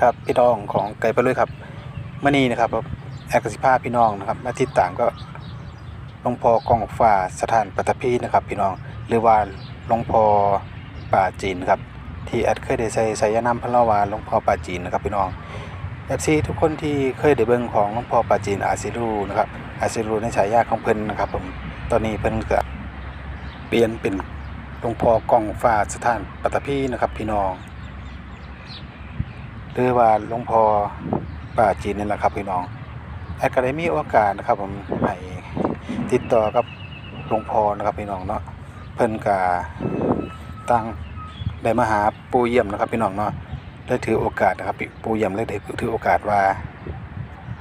ครับพี่น้องของไก่ไปเลยครับมื่อนี้นะครับแอคสิภาพี่น้องนะครับมาติดตามก็หลวงพ่อกองฟ้าสถานปัตตภีนะครับ พี่น้องหรือว่าหลวงพ่อป่าจีนครับที่แอดเคยได้ใส่ใส่ยานามพระวาหลวงพ่อป่าจีนนะครับ พี่น้องเอฟซีทุกคนที่เคยได้เบิ่งของหลวงพ่อป่าจีนอาซิรูนะครับอาซิรูในฉายาของเพิ่นนะครับผมตอนนี้เพิ่นก็เปลี่ยนเป็นหลวงพ่อกองฟ้าสถานปัตตภีนะครับ พี่น้อง หรือว่าหลวงพ่อป่าจีนนี่แหละครับพี่น้องแอดก็ได้มีโอกาสนะครับ ผมให้ติดต่อกับหลวงพ่อนะครับพี่น้องเนาะเพิ่นก็ตั้งได้มาหาปู่เยี่ยมนะครับพี่น้องเนาะได้ถือโอกาสนะครับปู่เยี่ยมได้ถือโอกาสว่า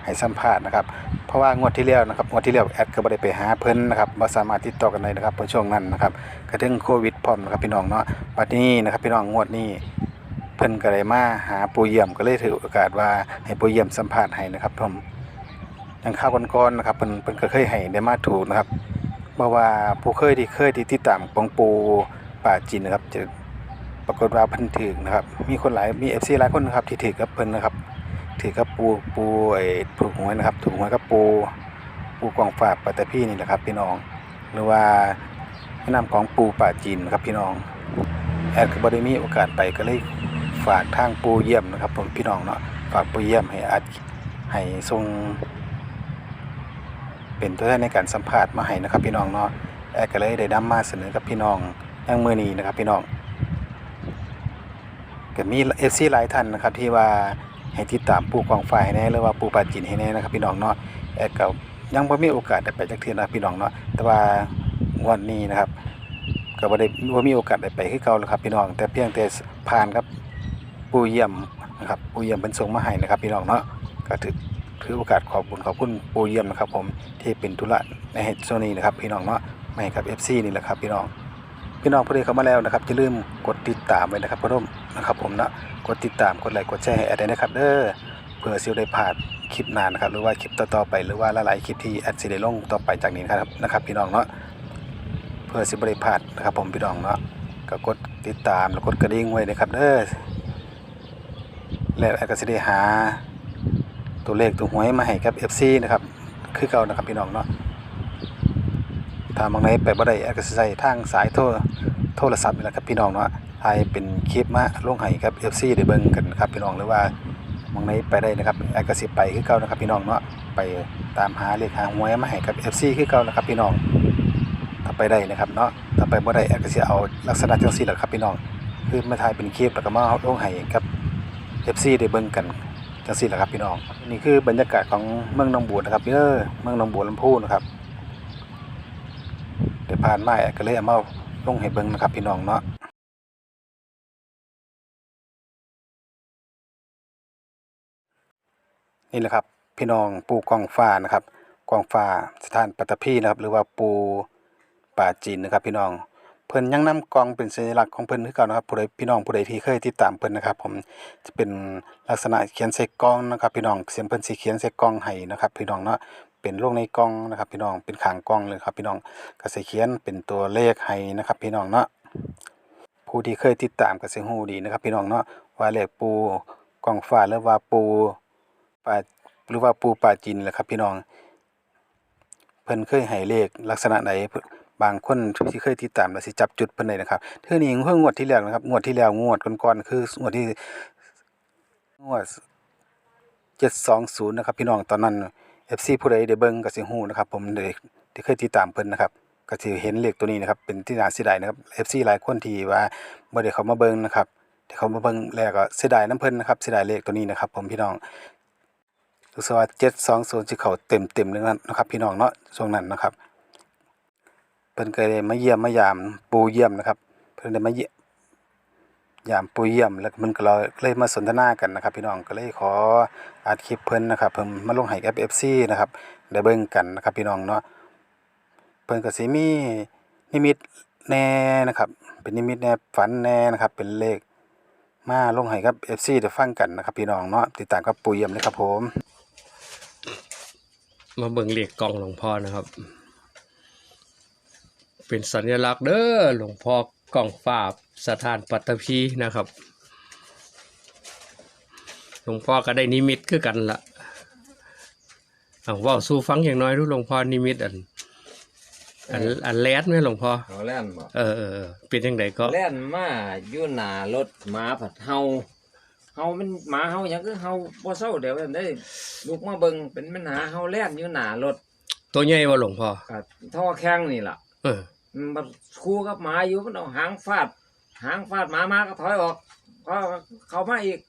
ให้สัมภาษณ์นะครับ เพราะว่างวดที่แล้วนะครับงวดที่แล้วแอดก็บ่ได้ไปหาเพิ่นนะครับบ่สามารถติดต่อกันได้นะครับเพราะช่วงนั้นนะครับก็ถึงโควิดพร้อมนะครับพี่น้องเนาะบัดนี้นะครับพี่น้องงวดนี้ เพิ่นก็เลยมาหาปูเยี่ยมก็เลยถือโอกาสว่าให้ปูเยี่ยมสัมภาษณ์ให้นะครับผมอย่างข้าวก่อนๆนะครับเพิ่นเพิ่นก็เคยให้ได้มาถูกนะครับเพราะว่าผู้เคยที่เคยที่ติดตามของปูป่าจีนนะครับจะปรากฏว่าเพิ่นถือนะครับ มีคนหลายมี FC หลายคนนะครับที่ถือกับเพิ่นนะครับ ถือกับปูปูไอ้ถูกหวยนะครับถูกหวยกับปูปู่กองฝากปัตตพี่นี่แหละครับ พี่น้อง หรือว่าแนะนำของปูป่าจีนครับพี่น้องแอดก็บ่ได้มีโอกาสไปก็เลย ฝากทางปูเยี่ยมนะครับผมพี่น้องเนาะฝากปูเยี่ยมให้อัดให้ทรงเป็นตัวแทนในการสัมภาษณ์มาให้นะครับ พี่น้องเนาะแอดก็เลยได้นำมาเสนอกับพี่น้องย่างมือนี้นะครับ พี่น้องก็มี FC หลายท่านนะครับ ที่ว่าให้ติดตามปูกองฝ่ายให้แน่หรือว่าปูปาจินให้แน่นะครับ พี่น้องเนาะแอดก็ยังบ่มีโอกาสได้ไปจักเทื่อนะพี่น้องเนาะแต่ว่างวดนี้นะครับก็บ่ได้บ่มีโอกาสได้ไปคือเก่าแล้วครับพี่น้องแต่เพียงแต่ผ่านครับ ปู่เยี่ยมนะครับปู่เยี่ยมเป็นส่งมาให้นะครับพี่น้องเนาะก็ถือถือโอกาสขอบคุณขอบคุณปู่เยี่ยมนะครับ ผมที่เป็นธุระในเหตุโซนี้นะครับ พี่น้องเนาะไม่กับ FC นี่แหละครับ พี่น้องพี่น้องผู้ใดเข้ามาแล้วนะครับอย่าลืมกดติดตามไว้นะครับพ่อมนะครับผมนะกดติดตามกดไลค์กดแชร์ให้แอดด้นะครับเด้อเพื่อสิได้พลาดคลิปนานนะครับหรือว่าคลิปต่อๆไปหรือว่าหลายๆคลิปที่แอดสิได้ลงต่อไปจากนี้นะครับนะครับ พี่น้องเนาะเพื่อสิบริพลาดนะครับ ผมพี่น้องเนาะก็กดติดตามแล้วกดกระดิ่งไว้นะครับเด้อ แล้วแอดก็สิได้หา ตัวเลขตัวหวยมาให้กับ FC นะครับ คือเก่านะครับพี่น้องเนาะถ้าบางไหนไปบ่ได้แอดก็สิใช้ทางสายโทรโทรศัพท์นี่แหละครับพี่น้องเนาะถ่ายเป็นคลิปมาลงให้กับ FC ได้เบิ่งกันครับพี่น้องหรือว่าบางไหนไปได้นะครับแอดก็สิไปคือเก่านะครับพี่น้องเนาะไปตามหาเลขหาหวยมาให้กับ FC คือเก่านะครับพี่น้องถ้าไปได้นะครับเนาะถ้าไปบ่ได้แอดก็สิเอาลักษณะจังซี่แหละครับพี่น้องคือมาถ่ายเป็นคลิปแล้วก็มาลงให้กับ FC ได้เบิ่งกันจังซี่แหละครับพี่น้องนี่คือบรรยากาศของเมืองหนองบัวนะครับเด้อเมืองหนองบัวลำพูนะครับเดี๋ยวผ่านมาแอดก็เลยเอามาลงให้เบิ่งนะครับพี่น้องเนาะนี่แหละครับพี่น้องปูกองฟ้านะครับกองฟ้าสถานปัตตภีนะครับ หรือว่าปูป่าจีนนะครับ พี่น้อง เพิ่นยังนำกองเป็นสัญลักษณ์ของเพิ่นคือเก่านะครับผู้ใดพี่น้องผู้ใดที่เคยติดตามเพิ่นนะครับผมจะเป็นลักษณะเขียนใส่กองนะครับ พี่น้องเสียงเพิ่นสิเขียนใส่กองให้นะครับ พี่น้องเนาะเป็นลงในกล่องนะครับ พี่น้องเป็นขางกล่องเลยครับ พี่น้องก็สิเขียนเป็นตัวเลขให้นะครับ พี่น้องเนาะผู้ที่เคยติดตามก็สิฮู้ดีนะครับ พี่น้องเนาะว่าเลขปูกองฟ้าหรือว่าปูป่าหรือว่าปูป่าจีนแหละครับ พี่น้อง เพิ่นเคยให้เลขลักษณะไหน บางคนที่เคยติดตามแล้วสิจับจุดเพิ่นได้นะครับเทื่อนี้เพิ่งงวดที่แล้วนะครับงวดที่แล้วงวดก่อนๆคืองวดที่งวด720นะครับพี่น้องตอนนั้น FC ผู้ใดได้เบิ่งก็สิฮู้นะครับ ผมได้ที่เคยติดตามเพิ่นนะครับก็สิเห็นเลขตัวนี้นะครับเป็นที่น่าเสียดายนะครับ FC หลายคนที่ว่าบ่ได้เข้ามาเบิ่งนะครับที่เขามาเบิ่งแล้วก็เสียดายนํเพิ่นนะครับเสียดายเลขตัวนี้นะครับ ผมพี่น้องรู้สึกว่า720สิเข้าเต็มๆเลยนะครับ พี่น้องเนาะช่วงนั้นนะครับ เพิ่นก็ได้มาเยี่ยมมายามปูเยี่ยมนะครับ เพิ่นได้มาเยี่ยมยามปูเยี่ยมแล้วมันก็เลยมาสนทนากันนะครับ พี่น้องก็เลยขออัดคลิปเพิ่นนะครับเพิ่นมาลงให้กับ FC นะครับได้เบิ่งกันนะครับ พี่น้องเนาะเพิ่นก็สิมีนิมิตแน่นะครับ เป็นนิมิตแน่ฝันแน่นะครับ เป็นเลขมาลงให้กับ FC ได้ฟังกันนะครับ พี่น้องเนาะติดตามกับปูเยี่ยมเลยครับผม มาเบิ่งเหล็กกล่องหลวงพ่อนะครับ เป็นสัญลักษณ์เด้อหลวงพ่อกล่องฝาบสถานปัตตภีนะครับ หลวงพ่อก็ได้นิมิตคือกันละเอาเว่าสู้ฟังอย่างน้อยดูหลวงพ่อนิมิตอันอันอันแลดไหมหลวงพ่อเขาแล่นบ่เออเออเออเป็นยังไงก็แล่นมาอยู่หน้ารถหมาผัดเฮาเฮามันหมาเฮาหยังคือเฮาบ่เศร้าเดี๋ยวนั้นได้ลูกมาเบิ่งเป็นปัญหาเฮาแล่นอยู่หน้ารถตัวใหญ่ว่าหลวงพ่อก็ท่อแข้งนี่ล่ะเออ มันมาคู่กับหมาอยู่มันเอาหางฟาด หางฟาดหมามาก็ถอยออกพอเข้ามาอีก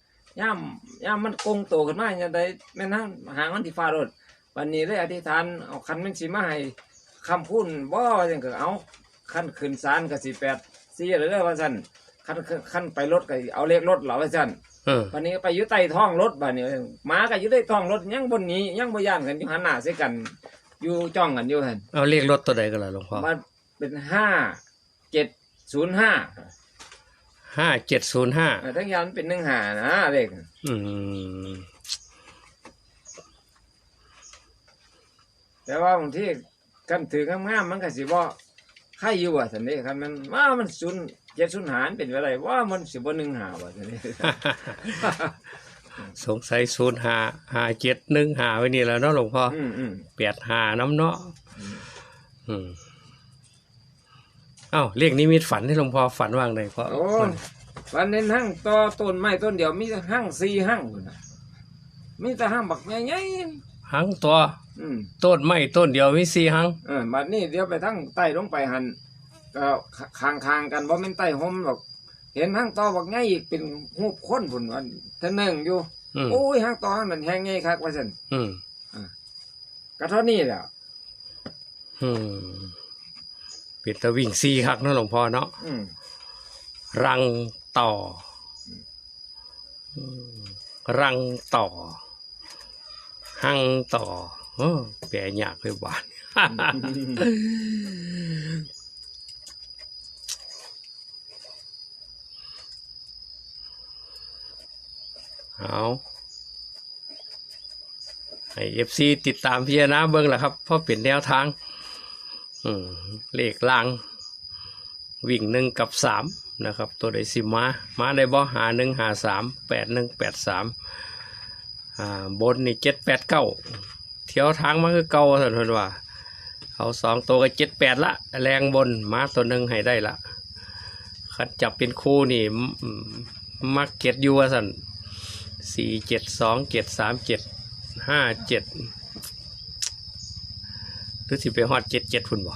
ย่ามย่ามมันกงโตขึ้นมาอย่างใดแม่นางหางมันที่ฟาดรถวันนี้เลยอธิษฐานเอาคันมันสิมาให้คำพูดบ่จังก็เอาคันขึ้นศาลก็สิแปดสี่หรือว่าซั่นคันคันไปรถก็เอาเลขรถเหรอว่าซั่นเออวันนี้ก็ไปอยู่ใต้ท้องรถบัดนี้หมาก็อยู่ใต้ท้องรถยังบนนี้ยังบ่ย่านกันอยู่หันหน้าใส่กัน อยู่จ้องกันอยู่หั่นเอาเรียกรถตัวใดกันล่ะหลวงพ่อมัน เป็นห้าเจ็ดศูนย์ห้าห้าเจ็ดศูนย์ห้าทั้งยานเป็นหนึ่งหานะเลขอืมแต่ว่าบางทีกันถืองามๆมันก็สิบ่ใครอยู่อะสันนี้คันมันว่ามันศูนย์เจ็ดศูนย์หารเป็นไปได้ว่ามันสิบ่หนึ่งหาว่ะสันนี้สงสัยศูนย์ห้าห้าเจ็ดหนึ่งห้าไว้นี่แหล้วเนาะหลวงพ่ออืมอืมแปดห้าน้ำเนาะอืมเอ้าเรียกนิมิตฝันที่หลวงพ่อฝันว่างไงพ่อโอ้วันนี้หั่งต่อต้นไม้ต้นเดียวมีแต่หั่งสี่หั่งพุ่นน่ะมีแต่หั่งบักใหญ่หังตัวๆอืม ต้นไม้ต้นเดียวมีสี่หัง เออบัดนี้เดี๋ยวไปทั้งใต้ลงไปหันก็คางคางๆกันบ่แม่นใต้ห่มหรอก เห็นหั่งต่อบักใหญ่อีกเป็นรูปคนพุ่นวันเทานึงอยู่อืมโอ้ยหั่งต่อมันแห้งใหญ่คักว่าซั่นอืมก็เท่านี้แหละอืม เป็นตะวิ่งสี่คักเนาะหลวงพ่อเนาะอืมรังต่ออืมรังต่อ หังต่อเออแปลยากเลยบ้าน เอาให้เอฟซีติดตามพิจารณาเบิ้งแหละครับ เพราะเป็นแนวทางอืม เลขลาง วิ่งหนึ่งกับสามนะครับ ตัวใดสิมามาได้บ่หาหนึ่งหาสามแปดหนึ่งแปดสามอ่าบนนี่เจ็ดแปดเก้าเที่ยวทางมาคือเก่าสันเพิ่นว่า เอาสองตัวก็เจ็ดแปดละ แรงบนมาตัวหนึ่งให้ได้ละคัดจับเป็นคู่นี่มักเก็ตอยูว่สันสี่เจ็ดสองเจ็ดสามเจ็ดห้าเจ็ด หรือสิไปฮอดเจ็ดเจ็ดพุ่นบ่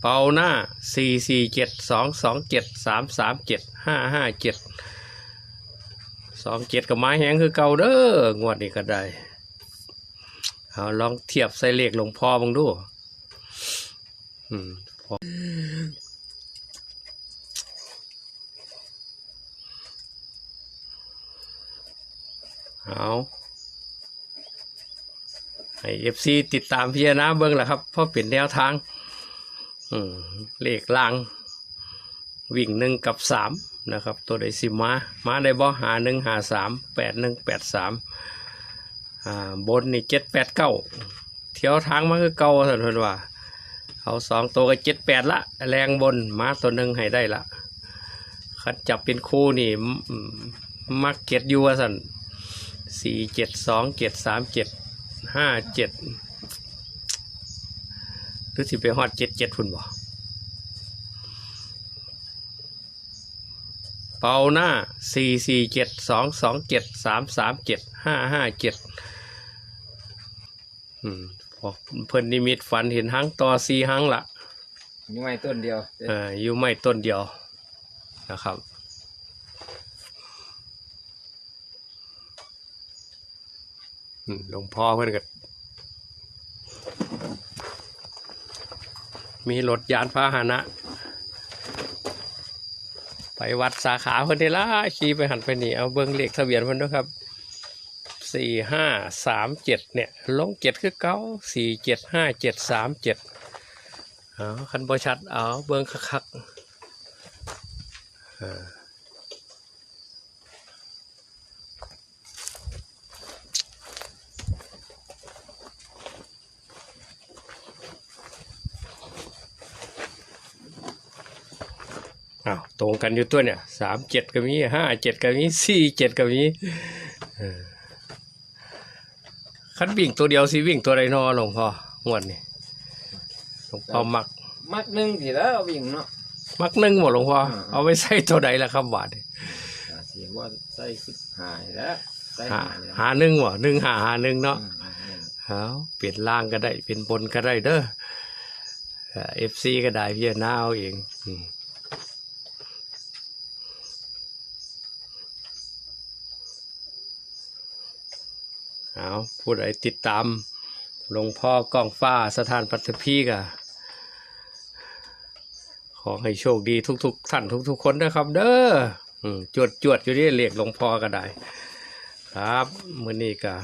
เป่าหน้าสี่สี่เจ็ดสองสองเจ็ดสามสามเจ็ดห้าห้าเจ็ดสองเจ็ดกับไม้แห้งคือเก่าเด้องวดนี้ก็ได้เอาลองเทียบใส่เลขหลวงพ่อบังดูอืมพอเอา ให้เอฟซีติดตามพิจารณาเบิ้งแหละครับเพราะเป็นแนวทางอืเลขลาง วิ่งหนึ่งกับสามนะครับ ตัวใดสิมา มาได้บ่หาหนึ่งหาสามแปดหนึ่งแปดสามอ่าบนนี่เจ็ดแปดเก้าเที่ยวทางมาคือเก่าสันเพิ่นว่า เอาสองตัวก็เจ็ดแปดละ แรงบนมาตัวหนึ่งให้ได้ละคัดจับเป็นคู่นี่มักเก็ตอยูว่สันสี่เจ็ดสองเจ็ดสามเจ็ด ห้าเจ็ดหรือสิไปฮอดเจ็ดเจ็ดพุ่นบ่เป่าหน้าสี่สี่เจ็ดสองสองเจ็ดสามสามเจ็ดห้าห้าเจ็ดอืมพอเพิ่นนิมิตฝันเห็นหังต่อสี่หังละมีไม้ต้นเดียวเอออยู่ไม่ต้นเดียวนะครับอืม หลวงพ่อเพิ่อนก็มีรถยานพาหนะ ไปวัดสาขาเพิ่อนได้ละขี่ไปหันไปนี่เอาเบิ้งเลขทะเบียนเพิ่อนด้วยครับสี่ห้าสามเจ็ดเนี่ย ลงเจ็ดคือเก้าสี่เจ็ดห้าเจ็ดสามเจ็ดเอคันบอชัดเอาเบิ้งคักๆอ่า อ้าวตรงกันอยู่ตัวเนี่ยสามเจ็ดก็มีห้าเจ็ดก็มีสี่เจ็ดก็มีเออคันวิ่งตัวเดียวสิวิ่งตัวไรนอหลวงพ่องวดนี่หลวงพ่อมัก มักหนึ่งทีแล้ววิ่งเนาะมักหนึ่งหมดหลวงพ่ออ่าเอาไว้ใส่ตัวใดละครับบาทนี่อ่าสิว่าใส่สิบหายแล้วใส่หาหายแล้วหาหนึ่งวะหนึ่งหาหาหนึ่งเนาะอืมหาหนึ่งเอาเปลี่ยนล่างก็ได้เป็นบนก็ได้เด้อเอฟซีก็ได้พี่น้าเอาเอง เอาผู้ใดติดตามหลวงพ่อกองฟ้าสถานปัตพีกะขอให้โชคดีทุก ๆ ท่านทุก ๆ คนนะครับ เด้อจวดจวดอยู่นี่เรียกหลวงพ่อก็ได้ ครับมื่อนี้ก็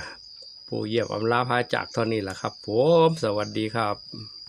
ผู้เยี่ยมอำลาพาจากเท่านี้แหละครับ ผม สวัสดีครับ